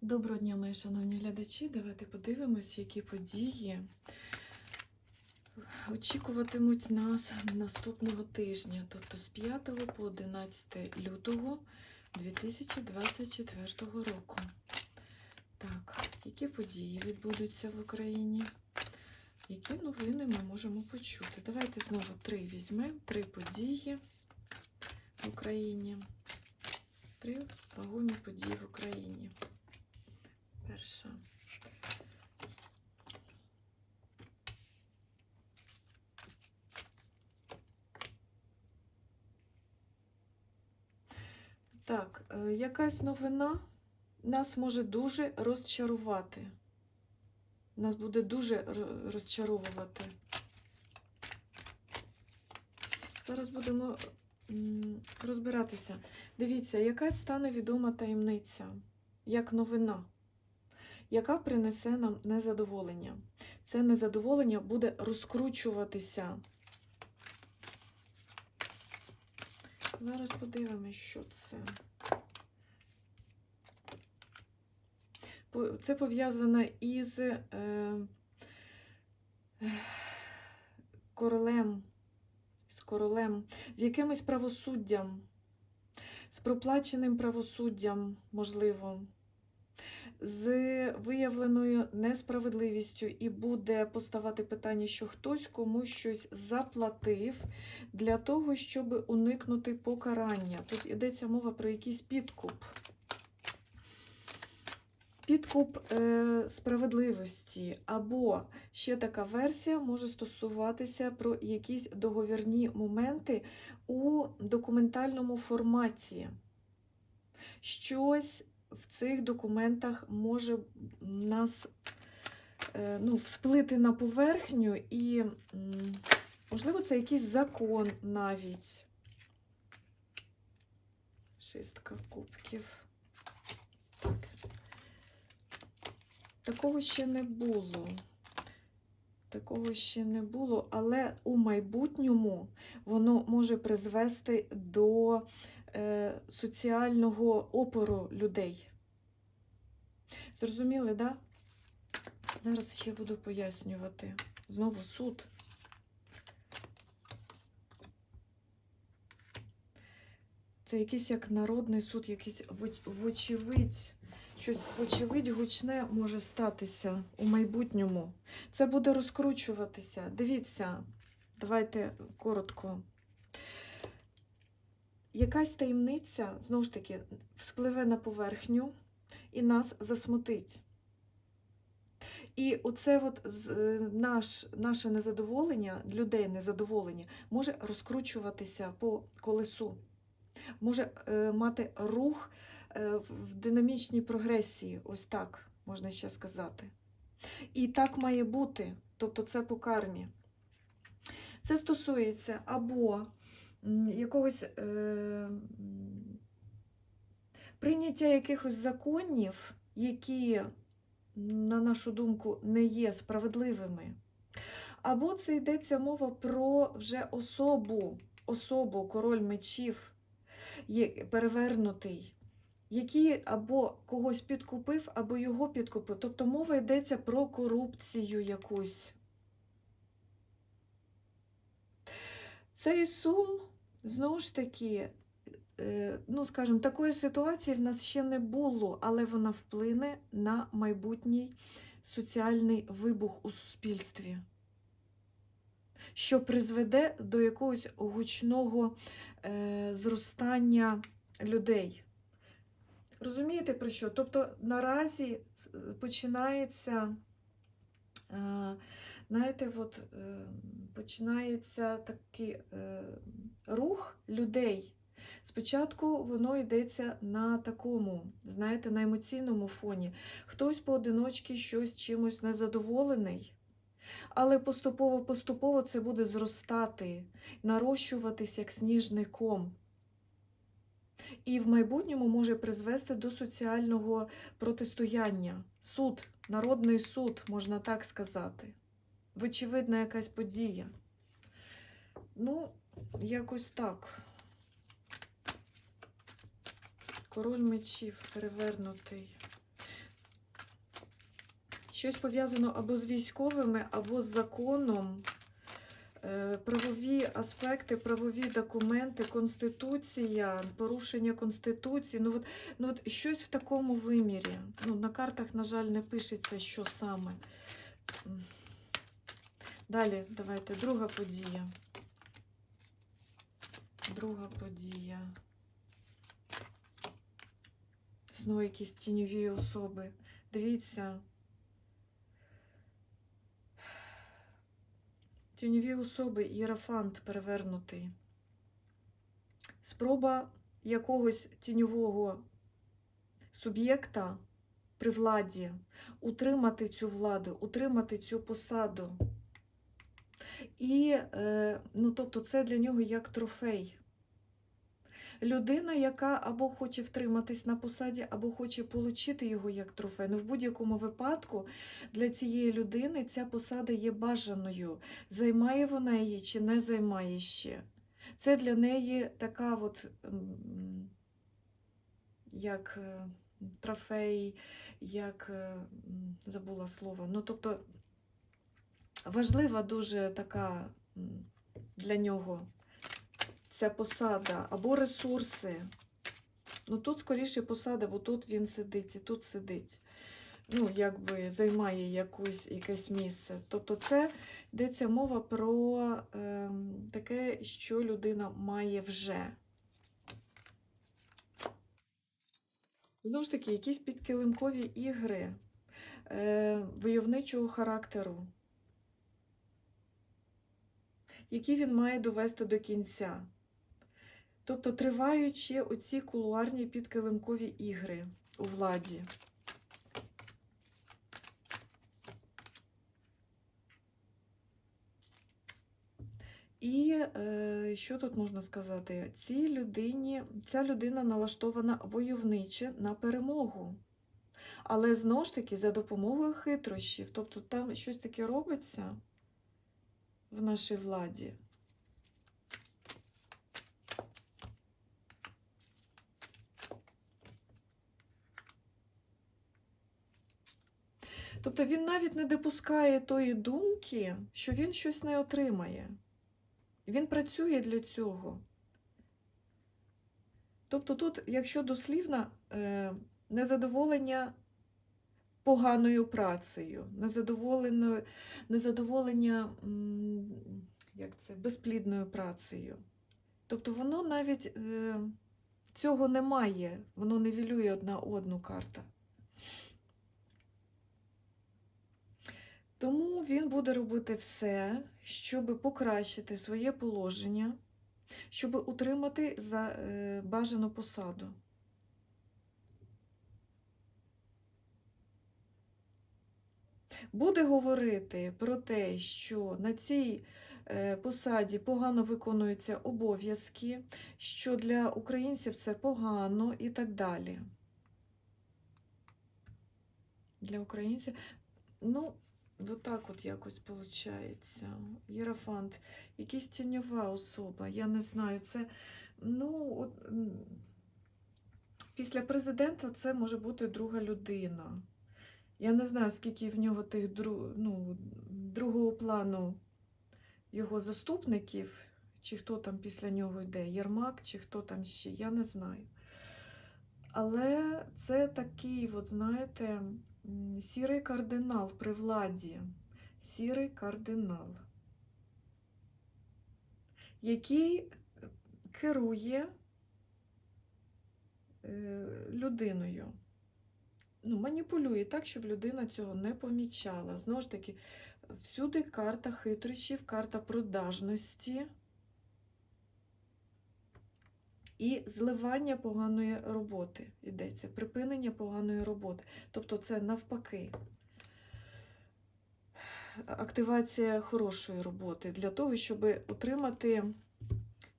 Доброго дня, мої шановні глядачі. Давайте подивимось, які події очікуватимуть нас наступного тижня, тобто з 5 по 11 лютого 2024 року. Так, які події відбудуться в Україні? Які новини ми можемо почути? Давайте знову три візьмемо, три події в Україні. Три вагомі події в Україні. Перша. Так, е, якась новина нас може дуже розчарувати. Нас буде дуже розчаровувати. Зараз будемо розбиратися. Дивіться, якась стане відома таємниця, як новина яка принесе нам незадоволення. Це незадоволення буде розкручуватися. Зараз подивимось, що це. Це пов'язано із е, королем, з королем, з якимось правосуддям, з проплаченим правосуддям, можливо з виявленою несправедливістю і буде поставати питання, що хтось комусь щось заплатив для того, щоб уникнути покарання. Тут йдеться мова про якийсь підкуп. Підкуп е, справедливості, або ще така версія може стосуватися про якісь договірні моменти у документальному форматі. Щось в цих документах може нас е, ну, всплити на поверхню, і, можливо, це якийсь закон навіть. Шістка кубків. Так. Такого ще не було. Такого ще не було, але у майбутньому воно може призвести до е, соціального опору людей. Зрозуміли, да? Зараз ще буду пояснювати. Знову суд. Це якийсь як народний суд, якийсь вочевидь. Щось вочевидь гучне може статися у майбутньому. Це буде розкручуватися. Дивіться, давайте коротко якась таємниця, знову ж таки, вспливе на поверхню і нас засмутить. І оце от е, наш, наше незадоволення, людей незадоволення, може розкручуватися по колесу, може е, мати рух е, в динамічній прогресії, ось так можна ще сказати. І так має бути, тобто це по кармі. Це стосується або якогось прийняття якихось законів, які, на нашу думку, не є справедливими. Або це йдеться мова про вже особу, особу, король мечів, перевернутий, який або когось підкупив, або його підкупив. Тобто мова йдеться про корупцію якусь. Цей сум, знову ж таки, ну, скажімо, такої ситуації в нас ще не було, але вона вплине на майбутній соціальний вибух у суспільстві, що призведе до якогось гучного е, зростання людей. Розумієте про що? Тобто наразі починається. Е, знаєте, от, е, починається такий е, рух людей. Спочатку воно йдеться на такому, знаєте, на емоційному фоні. Хтось поодиночки щось чимось незадоволений, але поступово-поступово це буде зростати, нарощуватись як сніжний ком. І в майбутньому може призвести до соціального протистояння. Суд, народний суд, можна так сказати. Вочевидна якась подія. Ну, якось так. Король мечів перевернутий. Щось пов'язано або з військовими, або з законом. Е, Правові аспекти, правові документи, конституція, порушення конституції. Ну от, ну от щось в такому вимірі. Ну, на картах, на жаль, не пишеться, що саме. Далі, давайте, друга подія. Друга подія. Знову якісь тіньові особи. Дивіться. Тіньові особи, ієрофант перевернутий. Спроба якогось тіньового суб'єкта при владі утримати цю владу, утримати цю посаду. І, е, ну, тобто, це для нього як трофей. Людина, яка або хоче втриматись на посаді, або хоче отримати його як трофей. Ну, в будь-якому випадку для цієї людини ця посада є бажаною. Займає вона її чи не займає ще. Це для неї така от, як е, трофей, як е, забула слово. Ну, тобто важлива дуже така для нього ця посада або ресурси. Ну тут скоріше посада, бо тут він сидить і тут сидить. Ну, якби займає якусь, якесь місце. Тобто це йдеться мова про е, таке, що людина має вже. Знову ж таки, якісь підкилимкові ігри е, войовничого характеру, які він має довести до кінця. Тобто триваючи оці кулуарні підкилимкові ігри у владі. І е, що тут можна сказати? Цій людині, ця людина налаштована войовниче на перемогу. Але знову ж таки за допомогою хитрощів. Тобто там щось таке робиться в нашій владі. Тобто він навіть не допускає тої думки, що він щось не отримає. Він працює для цього. Тобто тут, якщо дослівно, е, незадоволення поганою працею, незадоволення, як це, безплідною працею. Тобто воно навіть е, цього немає, воно нівелює одна одну карта. Тому він буде робити все, щоб покращити своє положення, щоб утримати за е, бажану посаду. Буде говорити про те, що на цій е, посаді погано виконуються обов'язки, що для українців це погано і так далі. Для українців, ну, От так от якось виходить. Єрофант, якась тіньова особа, я не знаю. Це, ну, от, після президента це може бути друга людина. Я не знаю, скільки в нього тих ну, другого плану його заступників, чи хто там після нього йде, Єрмак, чи хто там ще, я не знаю. Але це такий, от, знаєте, сірий кардинал при владі. Сірий кардинал, який керує е, людиною. Ну, маніпулює так, щоб людина цього не помічала. Знову ж таки, всюди карта хитрощів, карта продажності і зливання поганої роботи йдеться, припинення поганої роботи. Тобто це навпаки. Активація хорошої роботи для того, щоб отримати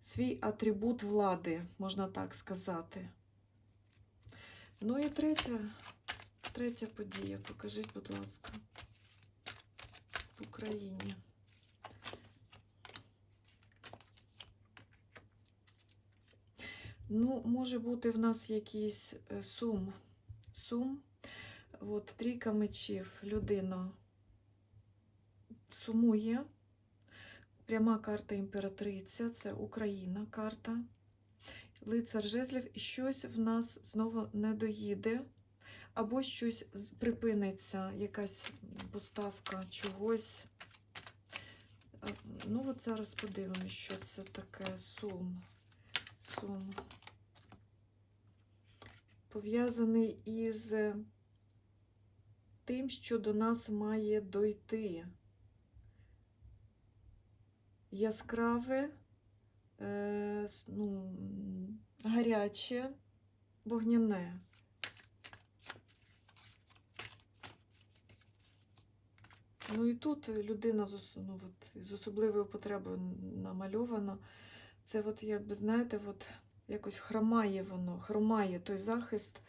свій атрибут влади, можна так сказати. Ну і третя, третя подія. Покажіть, будь ласка, в Україні. Ну, може бути в нас якийсь е, сум. Сум От, трійка мечів, людина сумує. Пряма карта імператриця, це Україна карта. Лицар жезлів, і щось в нас знову не доїде, або щось припиниться, якась поставка чогось. Ну, от зараз подивимось, що це таке сум. Сум. Пов'язаний із тим, що до нас має дойти. Яскраве, е, ну, гаряче, вогняне. Ну і тут людина з, ну, от, з особливою потребою намальована. Це, от, якби, знаєте, от, якось хромає воно, хромає той захист,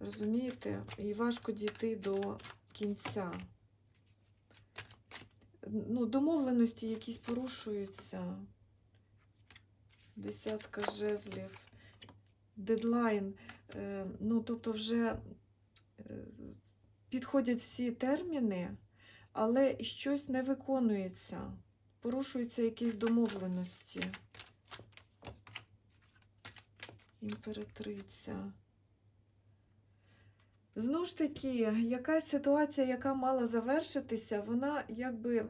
розумієте? І важко дійти до кінця. Ну, домовленості якісь порушуються. Десятка жезлів, дедлайн. Е, ну, тобто, вже е, підходять всі терміни, але щось не виконується. Порушуються якісь домовленості. Імператриця. Знову ж таки, якась ситуація, яка мала завершитися, вона якби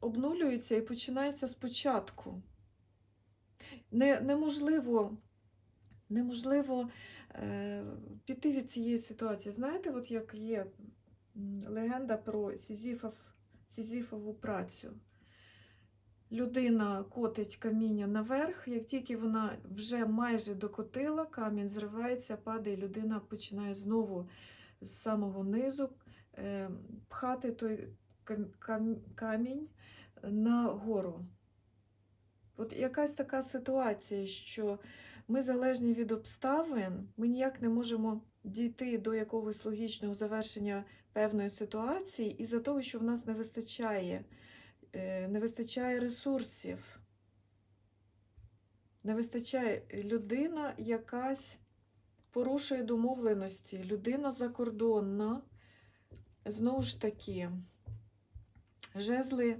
обнулюється і починається спочатку. Не, неможливо, неможливо е, піти від цієї ситуації. Знаєте, от як є легенда про Сізіфов, Сізіфову працю. Людина котить каміння наверх, як тільки вона вже майже докотила, камінь зривається, падає, людина починає знову з самого низу е, пхати той кам- кам- камінь на гору. От якась така ситуація, що ми залежні від обставин, ми ніяк не можемо дійти до якогось логічного завершення певної ситуації із-за того, що в нас не вистачає, не вистачає ресурсів. Не вистачає. Людина якась порушує домовленості, людина закордонна, знову ж таки, жезли,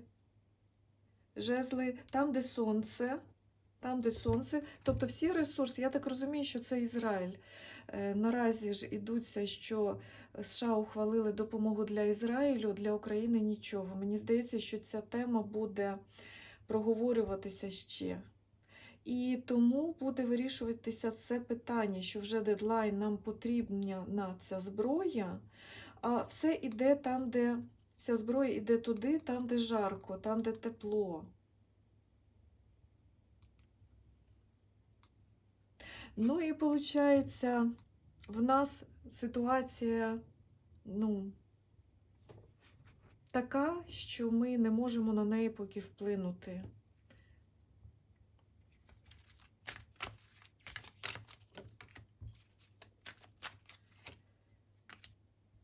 жезли там, де сонце, там, де сонце, тобто всі ресурси, я так розумію, що це Ізраїль. Е, Наразі ж ідуться, що США ухвалили допомогу для Ізраїлю, для України нічого. Мені здається, що ця тема буде проговорюватися ще. І тому буде вирішуватися це питання, що вже дедлайн нам потрібна на ця зброя, а все йде там, де вся зброя йде туди, там, де жарко, там, де тепло. Ну і виходить, в нас ситуація, ну, така, що ми не можемо на неї поки вплинути.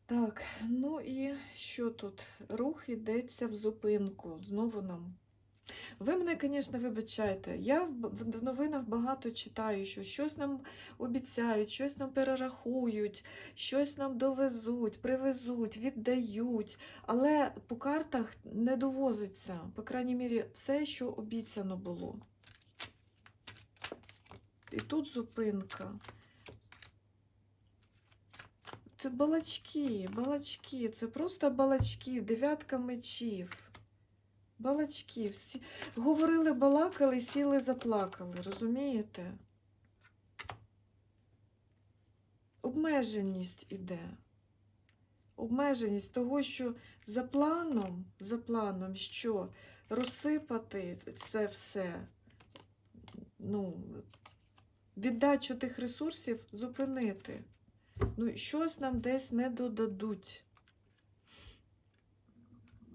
Так, ну і що тут? Рух йдеться в зупинку. Знову нам. Ви мене, звісно, вибачайте. Я в новинах багато читаю, що щось нам обіцяють, щось нам перерахують, щось нам довезуть, привезуть, віддають. Але по картах не довозиться, по крайній мірі, все, що обіцяно було. І тут зупинка. Це балачки, балачки, це просто балачки, дев'ятка мечів. Балачки. Всі... Говорили, балакали, сіли, заплакали, розумієте? Обмеженість іде. Обмеженість того, що за планом, за планом, що розсипати це все, ну, віддачу тих ресурсів зупинити. Ну, щось нам десь не додадуть.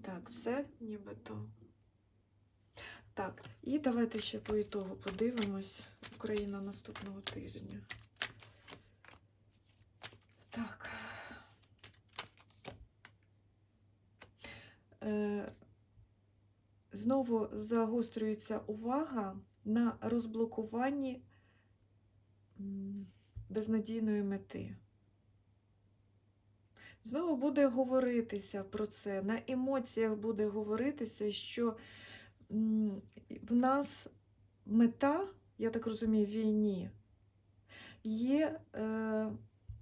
Так, все нібито. Так, і давайте ще по ітогу подивимось. Україна наступного тижня. Так. Е, знову загострюється увага на розблокуванні безнадійної мети. Знову буде говоритися про це, на емоціях буде говоритися, що в нас мета, я так розумію, війні є е,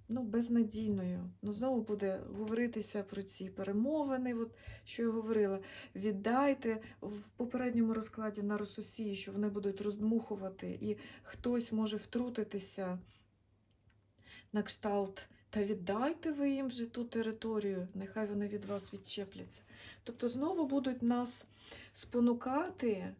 ну, безнадійною. Ну, знову буде говоритися про ці перемовини, от, що я говорила. Віддайте в попередньому розкладі на Рососії, що вони будуть роздмухувати, і хтось може втрутитися на кшталт. Та віддайте ви їм вже ту територію, нехай вони від вас відчепляться. Тобто знову будуть нас спонукати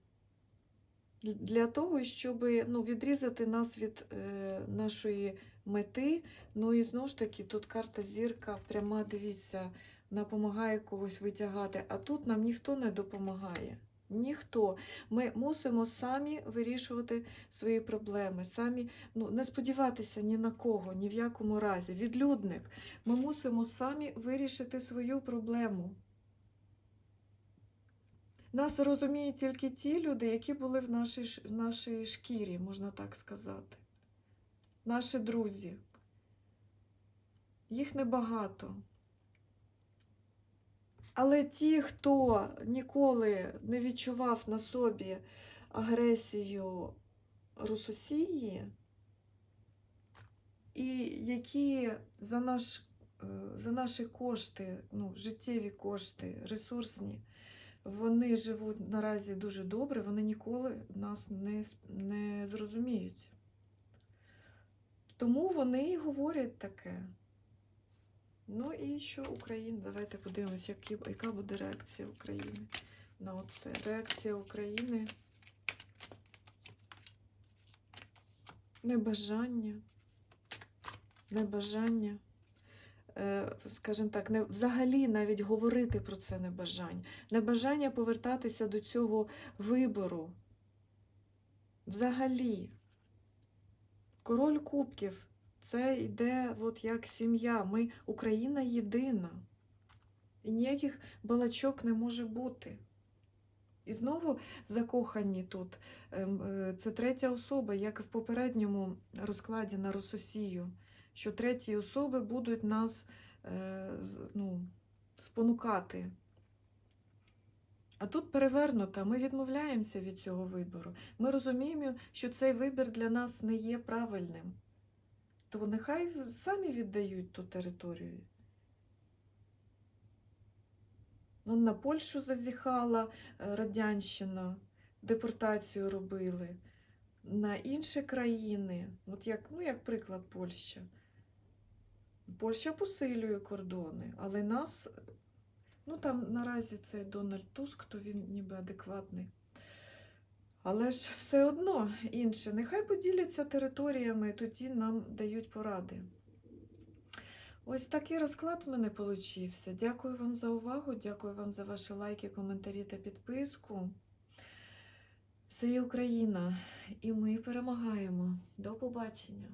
для того, щоб ну, відрізати нас від е, нашої мети. Ну і знову ж таки, тут карта зірка пряма, дивіться, допомагає когось витягати, а тут нам ніхто не допомагає. Ніхто. Ми мусимо самі вирішувати свої проблеми, самі ну, не сподіватися ні на кого, ні в якому разі. Відлюдник. Ми мусимо самі вирішити свою проблему. Нас розуміють тільки ті люди, які були в нашій, в нашій шкірі, можна так сказати. Наші друзі. Їх небагато. Але ті, хто ніколи не відчував на собі агресію Рососії, і які за, наш, е, за наші кошти, ну, життєві кошти, ресурсні, вони живуть наразі дуже добре, вони ніколи нас не, не зрозуміють. Тому вони і говорять таке. Ну і що Україна? Давайте подивимось, які, яка буде реакція України на оце. Реакція України. Небажання. Небажання. Е, Скажімо так, не, взагалі навіть говорити про це небажання. Небажання повертатися до цього вибору. Взагалі. Король кубків. Це йде от як сім'я. Ми Україна єдина. І ніяких балачок не може бути. І знову закохані тут. Ем, е, Це третя особа, як в попередньому розкладі на Рососію, що треті особи будуть нас е, ну, спонукати. А тут перевернуто, ми відмовляємося від цього вибору. Ми розуміємо, що цей вибір для нас не є правильним. То нехай самі віддають ту територію. Ну, на Польщу зазіхала е, Радянщина, депортацію робили. На інші країни, от як, ну, як приклад Польща. Польща посилює кордони, але нас, ну там наразі цей Дональд Туск, то він ніби адекватний. Але ж все одно інше. Нехай поділяться територіями, тоді нам дають поради. Ось такий розклад в мене получився. Дякую вам за увагу, дякую вам за ваші лайки, коментарі та підписку. Це є Україна, і ми перемагаємо. До побачення!